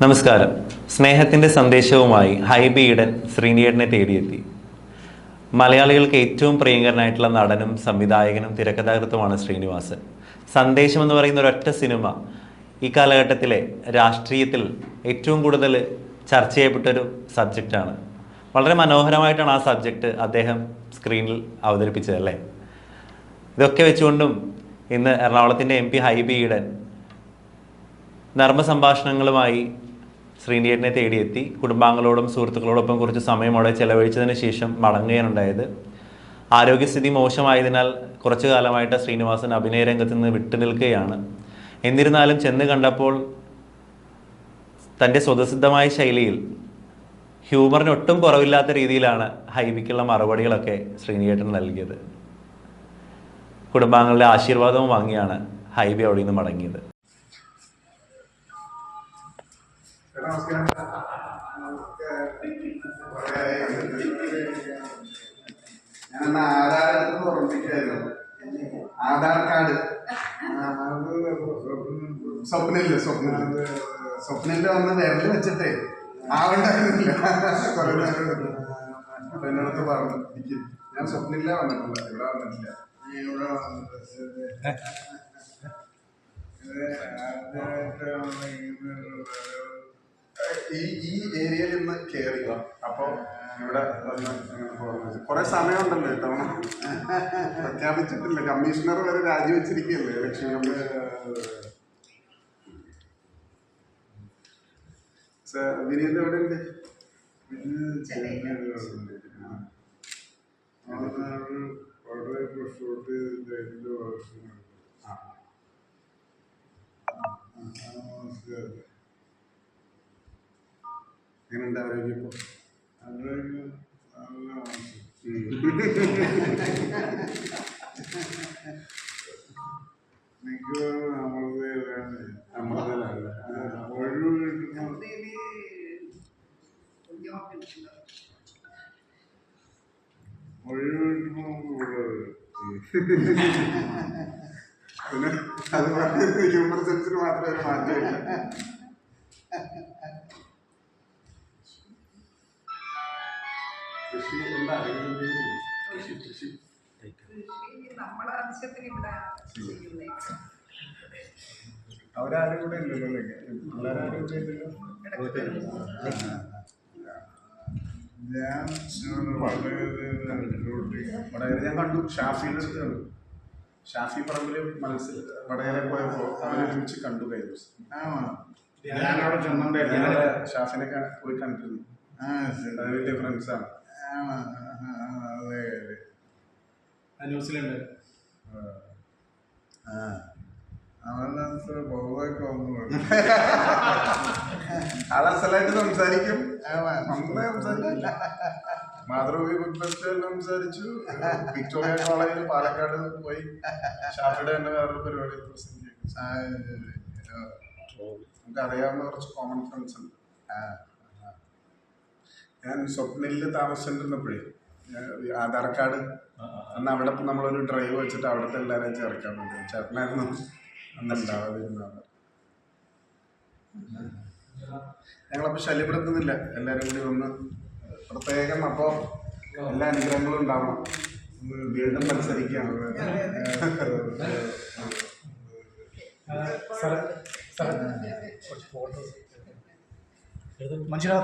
നമസ്കാരം. സ്നേഹത്തിന്റെ സന്ദേശവുമായി ഹൈബി ഈഡൻ ശ്രീനിയേട്ടനെ തേടിയെത്തി. മലയാളികൾക്ക് ഏറ്റവും പ്രിയങ്കരനായിട്ടുള്ള നടനും സംവിധായകനും തിരക്കഥാകൃത്തുമാണ് ശ്രീനിവാസൻ. സന്ദേശം എന്ന് പറയുന്ന ഒരൊറ്റ സിനിമ ഈ കാലഘട്ടത്തിലെ രാഷ്ട്രീയത്തിൽ ഏറ്റവും കൂടുതൽ ചർച്ച ചെയ്യപ്പെട്ടൊരു സബ്ജക്റ്റാണ്. വളരെ മനോഹരമായിട്ടാണ് ആ സബ്ജക്റ്റ് അദ്ദേഹം സ്ക്രീനിൽ അവതരിപ്പിച്ചത് അല്ലേ? ഇതൊക്കെ വെച്ചുകൊണ്ടും ഇന്ന് എറണാകുളത്തിന്റെ എം പി ഹൈബി ഈഡൻ നർമ്മ സംഭാഷണങ്ങളുമായി ശ്രീനിയേട്ടനെ തേടിയെത്തി. കുടുംബാംഗങ്ങളോടും സുഹൃത്തുക്കളോടൊപ്പം കുറച്ച് സമയം അവിടെ ചെലവഴിച്ചതിന് ശേഷം മടങ്ങുകയാണുണ്ടായത്. ആരോഗ്യസ്ഥിതി മോശമായതിനാൽ കുറച്ചു കാലമായിട്ട് ശ്രീനിവാസൻ അഭിനയ രംഗത്ത് നിന്ന് വിട്ടുനിൽക്കുകയാണ് എന്നിരുന്നാലും ചെന്ന് കണ്ടപ്പോൾ തന്റെ സ്വതസിദ്ധമായ ശൈലിയിൽ ഹ്യൂമറിന് ഒട്ടും കുറവില്ലാത്ത രീതിയിലാണ് ഹൈബിക്കുള്ള മറുപടികളൊക്കെ ശ്രീനിയേട്ടൻ നൽകിയത്. കുടുംബാംഗങ്ങളുടെ ആശീർവാദവും വാങ്ങിയാണ് ഹൈബി അവിടെ നിന്ന് മടങ്ങിയത്. നമസ്കാരം. ഞാൻ ആധാരത്തിൽ ഓർമ്മിക്കായിരുന്നു ആധാർ കാർഡ് സ്വപ്നില്ല സ്വപ്ന സ്വപ്നിൽ ഒന്ന് വിരൽ വെച്ചിട്ടേ ആവണ്ടായിരുന്നില്ല. കുറെ നേരം എന്നോടത്ത് പറഞ്ഞു എനിക്ക് ഞാൻ സ്വപ്നില്ല വന്നിട്ടില്ല ഇവിടെ വന്നിട്ടില്ല. ഇവിടെ ഈ ഈ ഏരിയയിൽ നിന്ന് കയറിയ അപ്പോൾ ഇവിടെ കുറേ സമയമുണ്ടല്ലോ ഇത്തവണ. പ്രഖ്യാപിച്ചിട്ടില്ല. കമ്മീഷണർ വരെ രാജിവെച്ചിരിക്കുകയല്ലേ? ഇലക്ഷൻ വിനീത് എവിടെ ഉണ്ട് എങ്ങനെയുണ്ട് ആരോഗ്യം ഇപ്പോൾ പിന്നെ അത് ഹ്യൂമർ സെൻസിന് മാത്രമേ മാറ്റമില്ല. അവരാരും കൂടെ ഇല്ലല്ലോ അല്ലേ? പിള്ളേരാരും കൂടെ ഇല്ലല്ലോ ഞാൻ വടകര. ഞാൻ കണ്ടു. ഷാഫിയുടെ അടുത്ത് കണ്ടു. ഷാഫി പറമ്പിൽ മനസ്സിൽ വടകര പോയപ്പോൾ അവരൊരുമിച്ച് കണ്ടു കഴിഞ്ഞ. ദിവസം അവിടെ ചെന്നുണ്ടായിരുന്നു ഷാഫിനെ പോയി കണ്ടിരുന്നു. ആ വലിയ ഫ്രണ്ട്സാണ് ന്യൂസിലുണ്ട്. ആളസലായിട്ട് സംസാരിക്കും. നന്നായി സംസാരിക്കും മാതൃഭൂമി ബുക്ക് ഫെസ്റ്റിവൽ സംസാരിച്ചു. വിക്ടോറിയ കോളേജിൽ പാലക്കാട് പോയി. ഷാഫിയുടെ തന്നെ വേറൊരു പരിപാടി നമുക്ക് അറിയാവുന്ന കുറച്ച് കോമൺ ഫ്രണ്ട്സ് ഉണ്ട്. ഞാൻ സ്വപ്നയിൽ താമസിച്ചിരുന്നപ്പോഴേ ഞാൻ ആധാർ കാർഡ് അന്ന് അവിടെ നമ്മളൊരു ഡ്രൈവ് വെച്ചിട്ട് അവിടുത്തെ എല്ലാവരെയും ചേർക്കാൻ വേണ്ടി ചേട്ടനായിരുന്നു. അന്ന് ഉണ്ടാവാതിരുന്നത് ഞങ്ങളപ്പോൾ ശല്യപ്പെടുത്തുന്നില്ല. എല്ലാവരും കൂടി ഒന്ന് പ്രത്യേകം അപ്പോൾ എല്ലാ അനുഗ്രഹങ്ങളും ഉണ്ടാവണം. വീണ്ടും മത്സരിക്കുകയാണ്. മനുഷ്യരാ